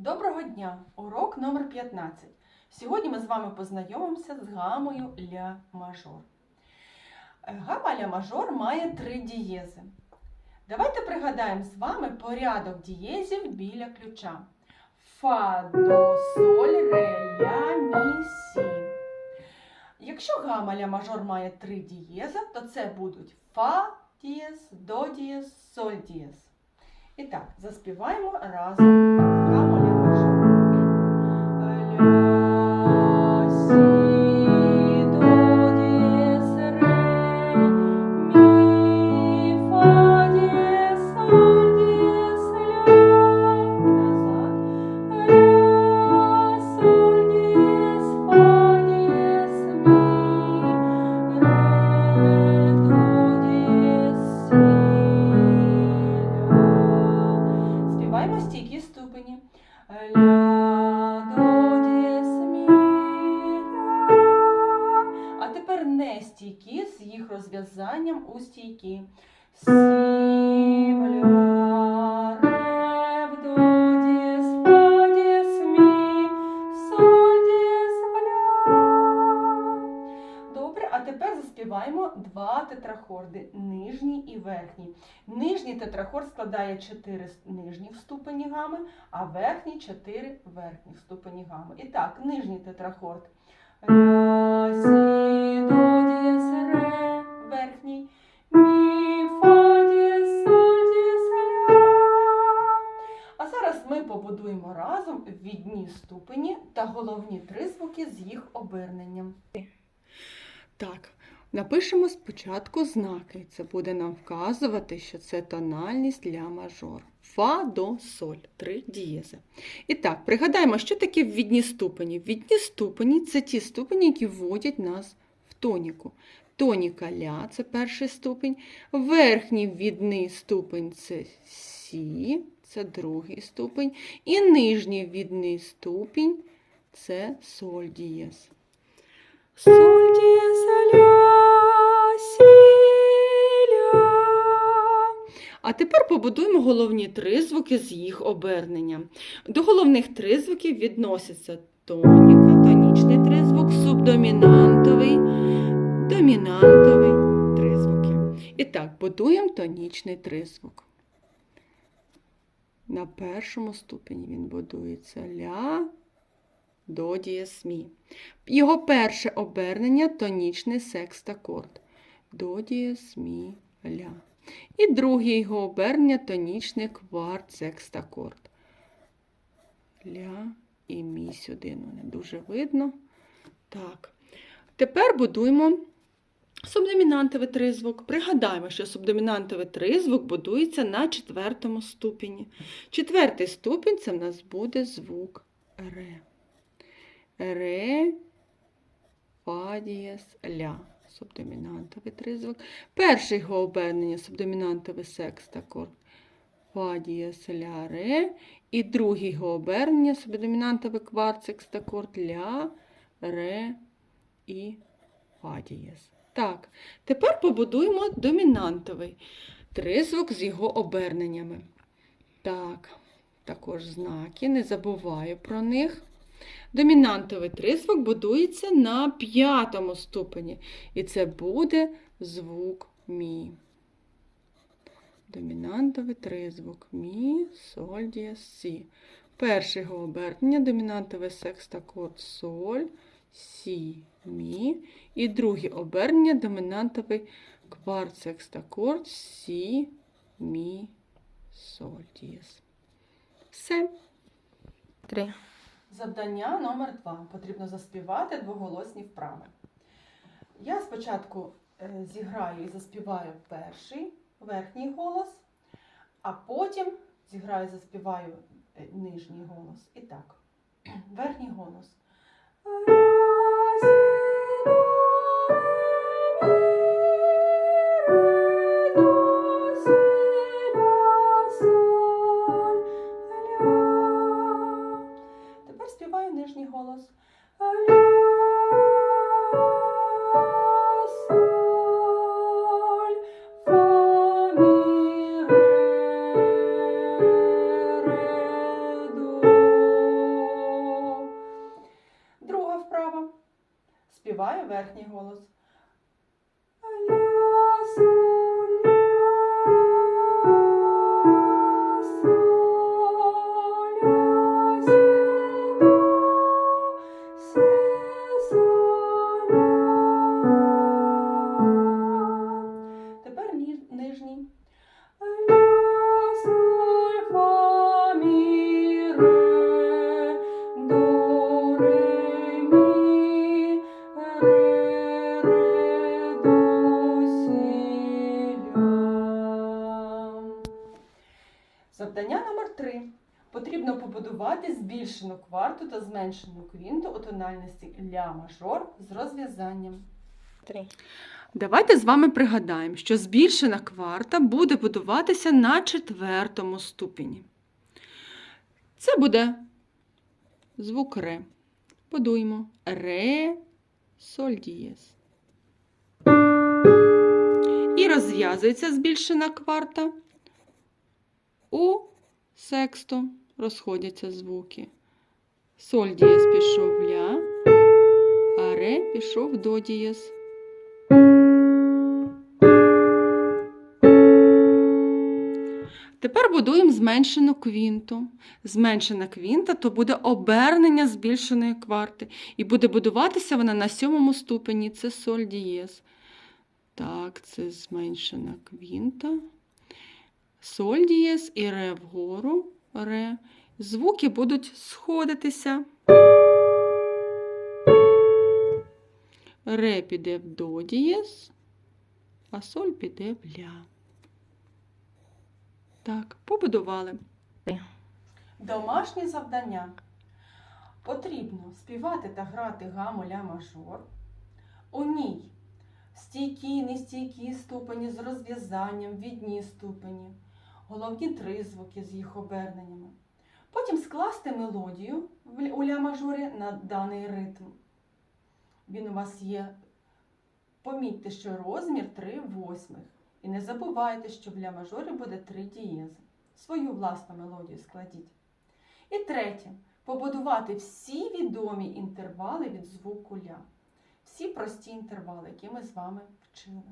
Доброго дня! Урок номер 15. Сьогодні ми з вами познайомимося з гамою ля мажор. Е, Гама ля мажор має три дієзи. Давайте пригадаємо з вами порядок дієзів біля ключа. Фа, до, соль, ре, ля, мі, сі. Якщо гама ля мажор має три дієза, то це будуть фа дієз, до дієз, соль дієз. І так, заспіваємо разом А тепер не стійкі з їх розв'язанням у стійкі. Сі, верхній. Нижній тетрахорд складає 4 нижніх ступені гами, а верхній 4 верхніх ступені гами. І так, нижній тетрахорд. А зараз ми побудуємо разом відні ступені та головні три звуки з їх оберненням. Так, напишемо спочатку знаки. Це буде нам вказувати, що це тональність ля мажор. Фа, до, соль. Три дієзи. І так, пригадаємо, що таке ввідні ступені. Ввідні ступені це ті ступені, які вводять нас в тоніку. Тоніка ля це перший ступень. Верхній ввідний ступень це сі, це другий ступень. І нижній ввідний ступінь це соль дієз. А тепер побудуємо головні тризвуки з їх оберненням. До головних тризвуків відносяться тоніка, тонічний тризвук, субдомінантовий, домінантовий тризвуки. І так, будуємо тонічний тризвук. На першому ступені він будується ля, до дієс мі. Його перше обернення тонічний секстакорд. До дієс мі ля. І друге його обернення тонічний кварт секстакорд. Ля і мі сюди. Ну, не дуже видно. Так. Тепер будуємо субдомінантовий тризвук. Пригадаємо, що субдомінантовий тризвук будується на четвертому ступені. Четвертий ступінь це в нас буде звук ре. Ре, фа дієс, ля. Субдомінантовий тризвук. Перше його обернення субдомінантовий секстакорд. Фа дієс, ля, ре. І друге його обернення субдомінантовий кварт секстакорд, ля, ре і фа дієс. Так, тепер побудуємо домінантовий тризвук з його оберненнями. Так, також знаки, не забуваю про них. Домінантовий тризвук будується на п'ятому ступені, і це буде звук мі. Домінантовий тризвук мі, соль, дієс, сі. Перше його обернення домінантовий секстакорд соль, сі, мі. І друге обернення домінантовий кварт секстакорд сі, мі, соль, дієс. Все. Три. Завдання номер два. Потрібно заспівати двоголосні вправи. Я спочатку е, зіграю і заспіваю перший верхній голос, а потім зіграю і заспіваю е, нижній голос. І так, верхній голос. співаю нижній голос. Друга вправа. співає верхній голос. Потрібно побудувати збільшену кварту та зменшену квінту у тональності ля мажор з розв'язанням. Три. Давайте з вами пригадаємо, що збільшена кварта буде будуватися на четвертому ступені. Це буде звук ре. Будуємо ре, соль дієс. І розв'язується збільшена кварта. У сексту розходяться звуки. Соль дієс пішов ля, а ре пішов до дієс. Тепер будуємо зменшену квінту. Зменшена квінта то буде обернення збільшеної кварти. І буде будуватися вона на сьомому ступені. Це соль дієс. Так, це зменшена квінта. Соль дієс і ре вгору. Ре. Звуки будуть сходитися. Ре піде в до дієс, а соль піде в ля. Так, побудували. Домашнє завдання. Потрібно співати та грати гаму ля мажор. У ній стійкі, нестійкі ступені з розв'язанням, відні ступені, головні три звуки з їх оберненнями. Потім скласти мелодію у ля мажорі на даний ритм. Він у вас є. Помітьте, що розмір 3 восьмих. І не забувайте, що в ля мажорі буде три дієзи. Свою власну мелодію складіть. І третє. Побудувати всі відомі інтервали від звуку ля. Всі прості інтервали, які ми з вами вчили.